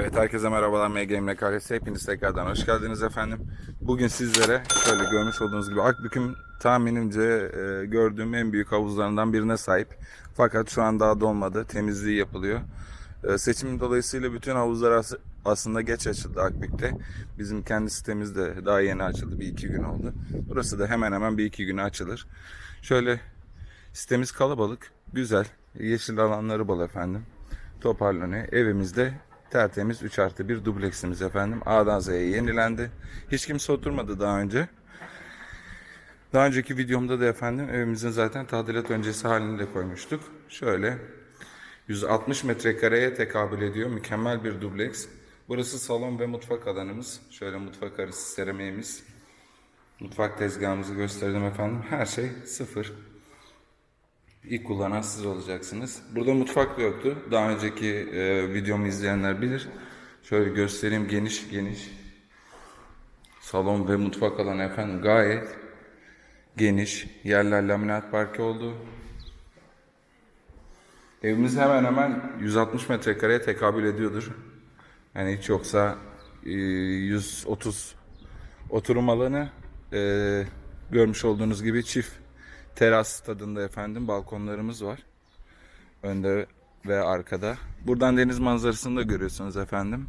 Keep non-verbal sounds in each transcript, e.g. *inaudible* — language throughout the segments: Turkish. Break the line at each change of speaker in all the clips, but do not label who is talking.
Evet herkese merhabalar MGM Karesi. Hepiniz tekrardan hoş geldiniz efendim. Bugün sizlere şöyle görmüş olduğunuz gibi Akbük'ün tahminimce e, gördüğüm en büyük havuzlarından birine sahip. Fakat şu an daha dolmadı. Temizliği yapılıyor. E, seçim dolayısıyla bütün havuzlar as- aslında geç açıldı Akbük'te. Bizim kendi sitemiz de daha yeni açıldı. Bir iki gün oldu. Burası da hemen hemen bir iki güne açılır. Şöyle sitemiz kalabalık. Güzel. Yeşil alanları bol efendim toparlanıyor. Evimizde tertemiz 3 artı 1 dubleksimiz efendim. A'dan Z'ye yenilendi. Hiç kimse oturmadı daha önce. Daha önceki videomda da efendim evimizin zaten tadilat öncesi halini de koymuştuk. Şöyle 160 metrekareye tekabül ediyor. Mükemmel bir dubleks. Burası salon ve mutfak alanımız. Şöyle mutfak arası seramiğimiz. Mutfak tezgahımızı gösterdim efendim. Her şey sıfır. İlk kullanan siz olacaksınız. Burada mutfak yoktu. Daha önceki e, videomu izleyenler bilir. Şöyle göstereyim geniş geniş. Salon ve mutfak alanı efendim gayet geniş. Yerler laminat parke oldu. Evimiz hemen hemen 160 metrekareye tekabül ediyordur. Yani hiç yoksa e, 130 oturum alanı e, görmüş olduğunuz gibi çift teras tadında efendim balkonlarımız var. Önde ve arkada. Buradan deniz manzarasını da görüyorsunuz efendim.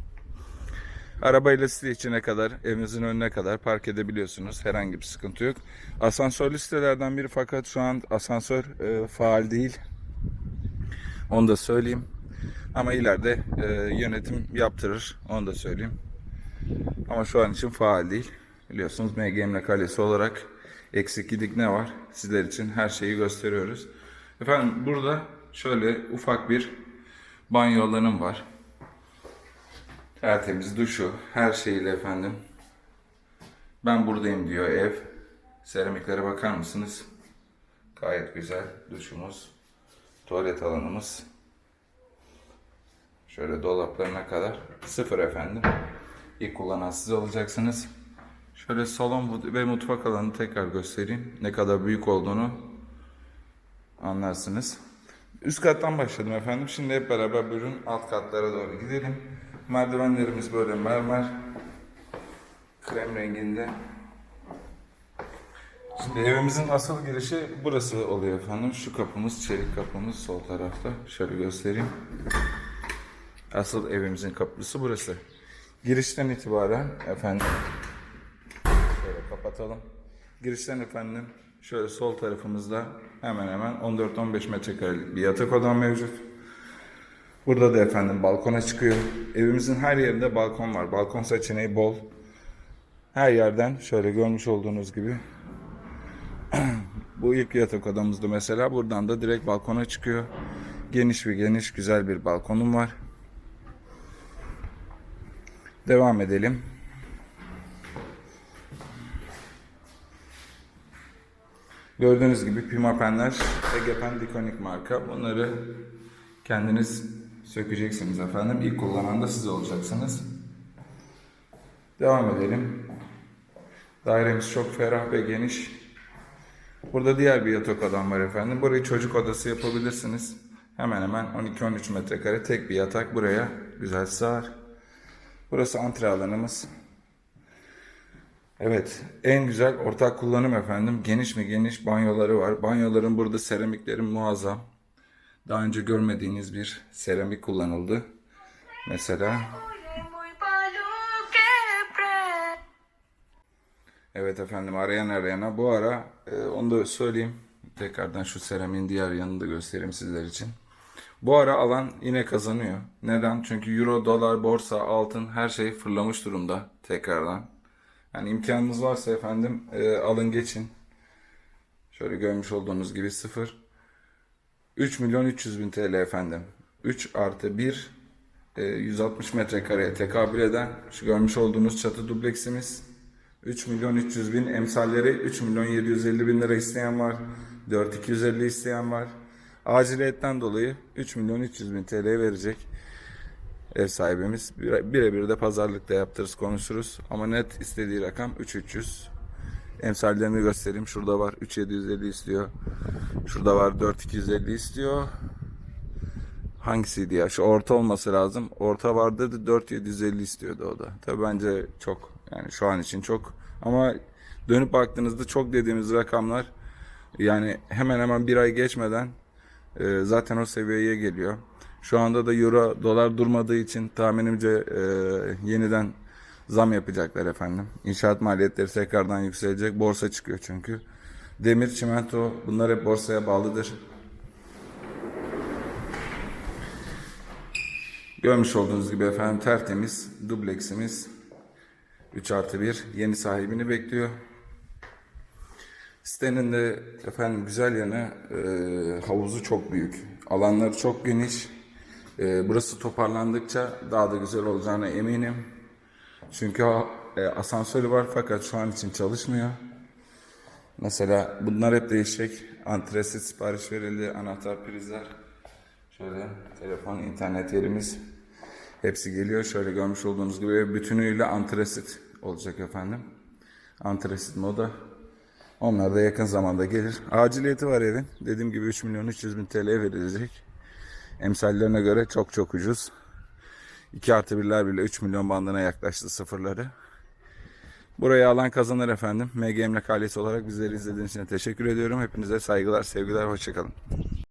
Arabayla site içine kadar, evinizin önüne kadar park edebiliyorsunuz. Herhangi bir sıkıntı yok. Asansörlü sitelerden biri fakat şu an asansör e, faal değil. Onu da söyleyeyim. Ama ileride e, yönetim yaptırır. Onu da söyleyeyim. Ama şu an için faal değil. Biliyorsunuz MGM kalesi olarak eksik gidik ne var? Sizler için her şeyi gösteriyoruz. Efendim burada şöyle ufak bir banyo alanım var. Tertemiz duşu, her şeyiyle efendim. Ben buradayım diyor ev. Seramiklere bakar mısınız? Gayet güzel duşumuz. Tuvalet alanımız. Şöyle dolaplarına kadar sıfır efendim. İlk kullanan siz olacaksınız. Şöyle salon ve mutfak alanını tekrar göstereyim. Ne kadar büyük olduğunu anlarsınız. Üst kattan başladım efendim. Şimdi hep beraber buyurun alt katlara doğru gidelim. Merdivenlerimiz böyle mermer. Krem renginde. Şimdi evimizin asıl girişi burası oluyor efendim. Şu kapımız, çelik kapımız sol tarafta. Şöyle göstereyim. Asıl evimizin kapısı burası. Girişten itibaren efendim Şöyle kapatalım. Girişten efendim şöyle sol tarafımızda hemen hemen 14-15 metrekarelik bir yatak odam mevcut. Burada da efendim balkona çıkıyor. Evimizin her yerinde balkon var. Balkon seçeneği bol. Her yerden şöyle görmüş olduğunuz gibi *clears throat* bu ilk yatak odamızdı mesela. Buradan da direkt balkona çıkıyor. Geniş bir geniş güzel bir balkonum var. Devam edelim. Gördüğünüz gibi Pimapenler Egepen Dikonik marka. Bunları kendiniz sökeceksiniz efendim. İlk kullanan da siz olacaksınız. Devam edelim. Dairemiz çok ferah ve geniş. Burada diğer bir yatak odam var efendim. Burayı çocuk odası yapabilirsiniz. Hemen hemen 12-13 metrekare tek bir yatak buraya güzel sığar. Burası antre alanımız. Evet, en güzel ortak kullanım efendim. Geniş mi geniş banyoları var. Banyoların burada seramikleri muazzam. Daha önce görmediğiniz bir seramik kullanıldı. Mesela. Evet efendim arayan arayana bu ara e, onu da söyleyeyim. Tekrardan şu seramiğin diğer yanını da göstereyim sizler için. Bu ara alan yine kazanıyor. Neden? Çünkü euro, dolar, borsa, altın her şey fırlamış durumda tekrardan. Yani imkanınız varsa efendim e, alın geçin. Şöyle görmüş olduğunuz gibi sıfır. 3 milyon 300 bin TL efendim. 3 artı 1 e, 160 metrekareye tekabül eden şu görmüş olduğunuz çatı dubleksimiz. 3 milyon 300 bin emsalleri 3 milyon 750 bin lira isteyen var. 4 250 isteyen var. Aciliyetten dolayı 3 milyon 300 bin TL verecek ev sahibimiz. Bire- Birebir de pazarlıkta yaptırırız konuşuruz. Ama net istediği rakam 3300. Emsallerini göstereyim. Şurada var 3750 istiyor. Şurada var 4250 istiyor. hangisiydi ya? Şu orta olması lazım. Orta vardı da 4750 istiyordu o da. Tabii bence çok. Yani şu an için çok. Ama dönüp baktığınızda çok dediğimiz rakamlar yani hemen hemen bir ay geçmeden e, zaten o seviyeye geliyor. Şu anda da euro dolar durmadığı için tahminimce e, yeniden zam yapacaklar efendim. İnşaat maliyetleri tekrardan yükselecek. Borsa çıkıyor çünkü. Demir, çimento bunlar hep borsaya bağlıdır. Görmüş olduğunuz gibi efendim tertemiz dubleksimiz 3 artı 1 yeni sahibini bekliyor. Sitenin de efendim güzel yanı e, havuzu çok büyük. Alanları çok geniş. E, burası toparlandıkça daha da güzel olacağına eminim. Çünkü e, asansörü var fakat şu an için çalışmıyor. Mesela bunlar hep değişecek. Antresit sipariş verildi. Anahtar prizler. Şöyle telefon, internet yerimiz. Hepsi geliyor. Şöyle görmüş olduğunuz gibi bütünüyle antresit olacak efendim. Antresit moda. Onlar da yakın zamanda gelir. Aciliyeti var evin. Dediğim gibi 3 milyon 300 bin TL verilecek. Emsallerine göre çok çok ucuz. 2 artı birler bile 3 milyon bandına yaklaştı sıfırları. Burayı alan kazanır efendim. MGM'le kalesi olarak bizleri izlediğiniz için teşekkür ediyorum. Hepinize saygılar, sevgiler, hoşçakalın.